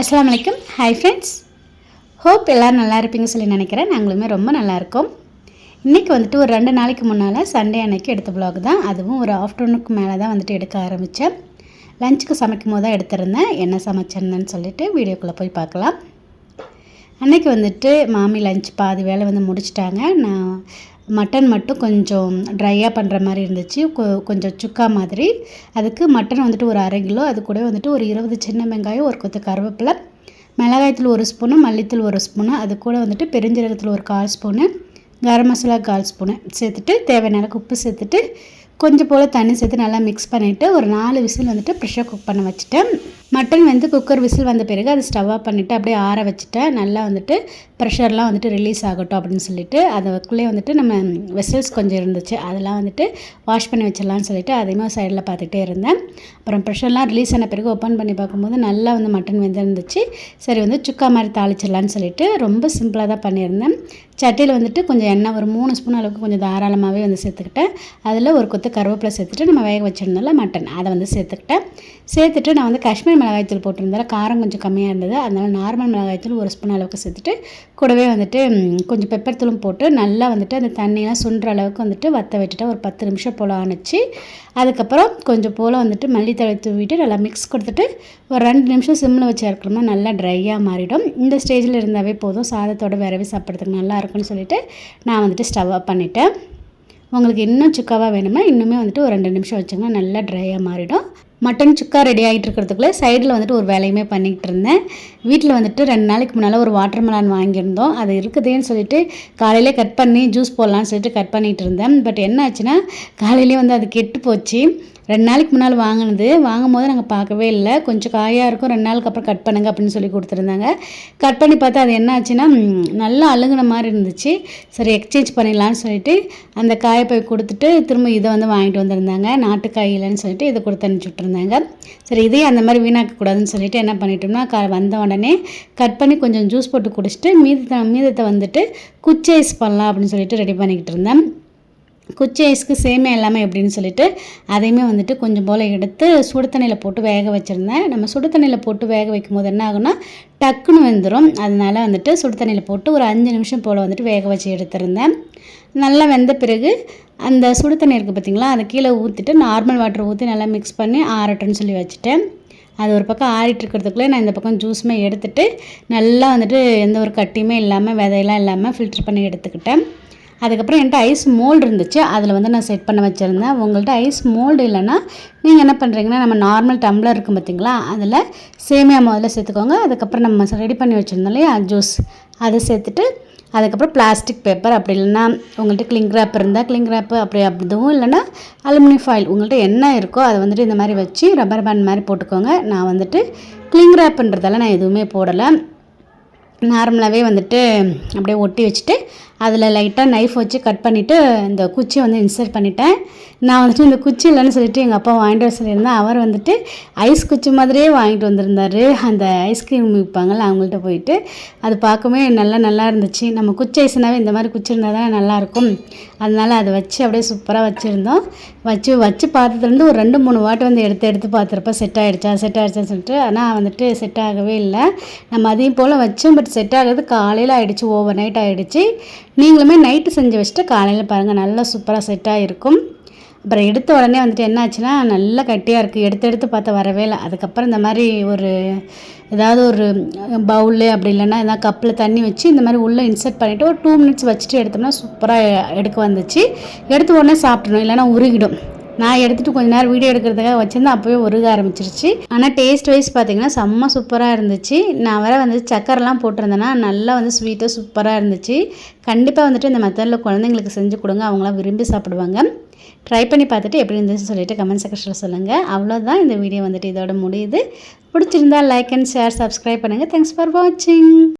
அஸ்லாம் வலைக்கம் hi friends hope எல்லோரும் நல்லா இருப்பீங்க சொல்லி நினைக்கிறேன். நாங்களுமே ரொம்ப நல்லாயிருக்கோம் இன்றைக்கி வந்துட்டு ஒரு ரெண்டு நாளைக்கு முன்னால் சண்டே அன்னைக்கு எடுத்த ப்ளாக் தான். அதுவும் ஒரு ஆஃப்டர்நூனுக்கு மேலே தான் வந்துட்டு எடுக்க ஆரம்பித்தேன் லஞ்சுக்கு சமைக்கும் போது தான் எடுத்திருந்தேன். என்ன சமைச்சிருந்தேன்னு சொல்லிட்டு வீடியோக்குள்ளே போய் பார்க்கலாம். அன்னைக்கு வந்துட்டு மாமி லஞ்ச் பாதி வேலை வந்து முடிச்சிட்டாங்க. நான் மட்டன் மட்டும் கொஞ்சம் ட்ரையாக பண்ணுற மாதிரி இருந்துச்சு. கொ- கொஞ்சம் சுக்கா மாதிரி. அதுக்கு மட்டன் வந்துட்டு ஒரு அரை கிலோ அது கூட வந்துட்டு ஒரு இருபது சின்ன வெங்காயம் ஒரு கொத்து கருவேப்பிலை மிளகாய்த்தூள் ஒரு ஸ்பூனு மல்லித்தூள் ஒரு ஸ்பூனு அது கூட வந்துட்டு பெருஞ்சீரகத்தில் ஒரு கால் ஸ்பூனு கரம் மசாலா கால் ஸ்பூனு சேர்த்துட்டு தேவையான அளவுக்கு உப்பு சேர்த்துட்டு கொஞ்சம் போல் தண்ணி சேர்த்து நல்லா மிக்ஸ் பண்ணிவிட்டு ஒரு நாலு விசில் வந்துட்டு ப்ரெஷர் குக் பண்ண வச்சுட்டேன். மட்டன் வந்து குக்கர் விசில் வந்த பிறகு அது ஸ்டவ் ஆஃப் பண்ணிவிட்டு அப்படியே ஆற வச்சுட்டேன் நல்லா வந்துட்டு ப்ரெஷர்லாம் வந்துட்டு ரிலீஸ் ஆகட்டும் அப்படின்னு சொல்லிட்டு அதுக்குள்ளே வந்துட்டு நம்ம வெசல்ஸ் கொஞ்சம் இருந்துச்சு. அதெல்லாம் வந்துட்டு வாஷ் பண்ணி வச்சிடலாம்னு சொல்லிட்டு அதையுமே சைடில் பார்த்துக்கிட்டே இருந்தேன். அப்புறம் ப்ரெஷர்லாம் ரிலீஸ் ஆன பிறகு ஓப்பன் பண்ணி பார்க்கும்போது நல்லா வந்து மட்டன் வெந்திருந்துச்சு. சரி வந்து சுக்கா மாதிரி தாளிச்சிடலான்னு சொல்லிட்டு ரொம்ப சிம்பிளாக தான் பண்ணியிருந்தேன். சட்டியில் வந்துட்டு கொஞ்சம் எண்ணெய் ஒரு மூணு ஸ்பூன் அளவுக்கு கொஞ்சம் தாராளமாகவே வந்து சேர்த்துக்கிட்டேன். அதில் ஒரு கொத்து கருவேப்பிலை சேர்த்துட்டு நம்ம வேக வச்சிருந்தோம்ல மட்டன் அதை வந்து சேர்த்துக்கிட்டேன். சேர்த்துட்டு நான் வந்து காஷ்மீர் மிளகாய்த்தூள் போட்டிருந்தால காரம் கொஞ்சம் கம்மியாக இருந்தது. அதனால் நார்மல் மிளகாய்த்தூள் ஒரு ஸ்பூன் அளவுக்கு சேர்த்துட்டு கூடவே வந்துட்டு கொஞ்சம் பெப்பர் தூளும் போட்டு நல்லா வந்துட்டு அந்த தண்ணியெலாம் சுண்டுற அளவுக்கு வந்துட்டு வற்ற விட்டுட்டு ஒரு பத்து நிமிஷம் போல் ஆணுச்சு. அதுக்கப்புறம் கொஞ்சம் போல் வந்துட்டு மல்லித்தழை தூவிட்டு நல்லா மிக்ஸ் கொடுத்துட்டு ஒரு ரெண்டு நிமிஷம் சிம்மில் வச்சு இறக்கணும்னா நல்லா ட்ரையாக மாறிடும். இந்த ஸ்டேஜில் இருந்தாவே போதும். சாதத்தோட விரவி சாப்பிட்றதுக்கு நல்லா இருக்கும்னு சொல்லிட்டு நான் வந்துட்டு ஸ்டவ் ஆஃப் பண்ணிட்டேன். உங்களுக்கு இன்னும் சுக்காவாக வேணுமா இன்னுமே வந்துட்டு ஒரு ரெண்டு நிமிஷம் வச்சுங்கன்னா நல்லா ட்ரையாக மாறிடும். மட்டன் சுக்கா ரெடி ஆகிட்டு இருக்கிறதுக்குள்ளே சைடில் வந்துட்டு ஒரு வேலையுமே பண்ணிக்கிட்டு இருந்தேன் வீட்டில் வந்துட்டு ரெண்டு நாளைக்கு முன்னால் ஒரு வாட்டர் மெலான் வாங்கியிருந்தோம். அது இருக்குதேன்னு சொல்லிட்டு காலையிலே கட் பண்ணி ஜூஸ் போடலான்னு சொல்லிட்டு கட் பண்ணிகிட்டு இருந்தேன் பட் என்ன ஆச்சுன்னா காலையிலே வந்து அது கெட்டு போச்சு ரெண்டு நாளைக்கு முன்னால் வாங்கினது. வாங்கும் போது நாங்கள் பார்க்கவே இல்லை. கொஞ்சம் காயாக இருக்கும். ரெண்டு நாளுக்கு அப்புறம் கட் பண்ணுங்க அப்படின்னு சொல்லி கொடுத்துருந்தாங்க. கட் பண்ணி பார்த்தா அது என்ன ஆச்சுன்னா நல்லா அழுகுன மாதிரி இருந்துச்சு. சரி எக்ஸ்சேஞ்ச் பண்ணிடலான்னு சொல்லிட்டு அந்த காயை போய் கொடுத்துட்டு திரும்ப இதை வந்து வாங்கிட்டு வந்திருந்தாங்க. நாட்டுக்காய் இல்லைன்னு சொல்லிட்டு இதை கொடுத்து அனுப்பிச்சுட்ருந்தாங்க சரி இதே அந்த மாதிரி வீணாக்கக்கூடாதுன்னு சொல்லிட்டு என்ன பண்ணிட்டோம்னா கா வந்த உடனே கட் பண்ணி கொஞ்சம் ஜூஸ் போட்டு குடிச்சிட்டு மீதத்தை மீதத்தை வந்துட்டு குச்சைஸ் பண்ணலாம் அப்படின்னு சொல்லிட்டு ரெடி பண்ணிக்கிட்டு இருந்தேன். குச்சி ஐஸ்க்கு சேமியா எல்லாமே எப்படின்னு சொல்லிட்டு அதையுமே வந்துட்டு கொஞ்சம் போல் எடுத்து சுடு தண்ணியில் போட்டு வேக வச்சுருந்தேன். நம்ம சுடு தண்ணியில் போட்டு வேக வைக்கும் போது என்ன ஆகும்னா டக்குன்னு வெந்துடும் அதனால் வந்துட்டு சுடு தண்ணியில் போட்டு ஒரு அஞ்சு நிமிஷம் போல் வந்துட்டு வேக வச்சு எடுத்திருந்தேன். நல்லா வெந்த பிறகு அந்த சுடு தண்ணி இருக்குது பார்த்திங்களா அதை கீழே ஊற்றிட்டு நார்மல் வாட்டர் ஊற்றி நல்லா மிக்ஸ் பண்ணி ஆறட்டுன்னு சொல்லி வச்சுட்டேன். அது ஒரு பக்கம் ஆறிட்டு இருக்கிறதுக்குள்ளே நான் இந்த பக்கம் ஜூஸுமே எடுத்துகிட்டு நல்லா வந்துட்டு எந்த ஒரு கட்டியுமே இல்லாமல் விதையெல்லாம் இல்லாமல் ஃபில்டர் பண்ணி எடுத்துக்கிட்டேன். அதுக்கப்புறம் என்கிட்ட ஐஸ் மோல்டு இருந்துச்சு. அதில் வந்து நான் செட் பண்ண வச்சுருந்தேன். உங்கள்கிட்ட ஐஸ் மோல்டு இல்லைன்னா நீங்கள் என்ன பண்ணுறீங்கன்னா நம்ம நார்மல் டம்ளர் இருக்கும் பார்த்தீங்களா அதில் சேமியா முதல்ல சேர்த்துக்கோங்க. அதுக்கப்புறம் நம்ம ரெடி பண்ணி வச்சுருந்தோம் இல்லையா? ஜூஸ் அதை சேர்த்துட்டு அதுக்கப்புறம் பிளாஸ்டிக் பேப்பர் அப்படி இல்லைன்னா உங்கள்கிட்ட கிளிங் ரேப் இருந்தால் கிளிங் ரேப்பு அப்படி அதுவும் இல்லைன்னா அலுமினியம் ஃபாயில் உங்கள்கிட்ட என்ன இருக்கோ அதை வந்துட்டு இந்த மாதிரி வச்சு ரப்பர் பேண்ட் மாதிரி போட்டுக்கோங்க. நான் வந்துட்டு கிளிங் ரேப்புன்றதால நான் எதுவுமே போடலை. நார்மலாகவே வந்துட்டு அப்படியே ஒட்டி வச்சுட்டு அதில் லைட்டாக நைஃப் வச்சு கட் பண்ணிவிட்டு இந்த குச்சியை வந்து இன்சர்ட் பண்ணிட்டேன். நான் வந்துட்டு இந்த குச்சி இல்லைன்னு சொல்லிட்டு எங்கள் அப்பா வாங்கிட்டு வர சொல்லியிருந்தேன். அவர் வந்துட்டு ஐஸ் குச்சி மாதிரியே வாங்கிட்டு வந்திருந்தார். அந்த ஐஸ்கிரீம் விற்பாங்கள்ல அவங்கள்ட்ட போயிட்டு அது பார்க்கவே நல்லா நல்லா இருந்துச்சு. நம்ம குச்சி ஐஸ்னாவே இந்த மாதிரி குச்சி இருந்தால் தான் நல்லாயிருக்கும் அதனால அதை வச்சு அப்படியே சூப்பராக வச்சுருந்தோம். வச்சு வச்சு பார்த்ததுலேருந்து ஒரு ரெண்டு மூணு வாட்டி வந்து எடுத்து எடுத்து பார்த்துருப்ப செட் ஆகிடுச்சா செட் ஆகிடுச்சான்னு சொல்லிட்டு ஆனால் வந்துட்டு செட் ஆகவே இல்லை. நம்ம அதையும் போல் வச்சோம் பட் செட் ஆகிறது காலையில் ஆகிடுச்சு ஓவர் நைட் ஆகிடுச்சு நீங்களுமே நைட்டு செஞ்சு வச்சுட்டு காலையில் பாருங்கள் நல்லா சூப்பராக செட்டாக இருக்கும் அப்புறம் எடுத்த உடனே வந்துட்டு என்ன ஆச்சுன்னா நல்லா கட்டியாக இருக்குது எடுத்து எடுத்து பார்த்தா வரவே இல்லை. அதுக்கப்புறம் இந்த மாதிரி ஒரு ஏதாவது ஒரு பவுலு அப்படி இல்லைன்னா எதாவது கப்பில் தண்ணி வச்சு இந்த மாதிரி உள்ளே இன்சர்ட் பண்ணிவிட்டு ஒரு டூ மினிட்ஸ் வச்சுட்டு எடுத்தோம்னா சூப்பராக எடுக்க வந்துச்சு. எடுத்த உடனே சாப்பிட்ணும் இல்லைன்னா உருகிடும். நான் எடுத்துகிட்டு கொஞ்ச நேரம் வீடியோ எடுக்கிறதுக்காக வச்சுருந்தேன். அப்போவே உருக ஆரம்பிச்சிருச்சு. ஆனால் டேஸ்ட் வைஸ் பார்த்தீங்கன்னா செம்ம சூப்பராக இருந்துச்சு. நான் வேறு வந்து சக்கரைலாம் போட்டிருந்தேன்னா நல்லா வந்து ஸ்வீட்டாக சூப்பராக இருந்துச்சு. கண்டிப்பாக வந்துட்டு இந்த மெத்தடில் குழந்தைங்களுக்கு செஞ்சு கொடுங்க. அவங்களாம் விரும்பி சாப்பிடுவாங்க. ட்ரை பண்ணி பார்த்துட்டு எப்படி இருந்துச்சுன்னு சொல்லிட்டு கமெண்ட் செக்ஷனில் சொல்லுங்கள் அவ்வளோதான் இந்த வீடியோ வந்துட்டு இதோட முடியுது. பிடிச்சிருந்தா லைக் அண்ட் ஷேர் சப்ஸ்கிரைப் பண்ணுங்கள் தேங்க்ஸ் ஃபார் வாட்சிங்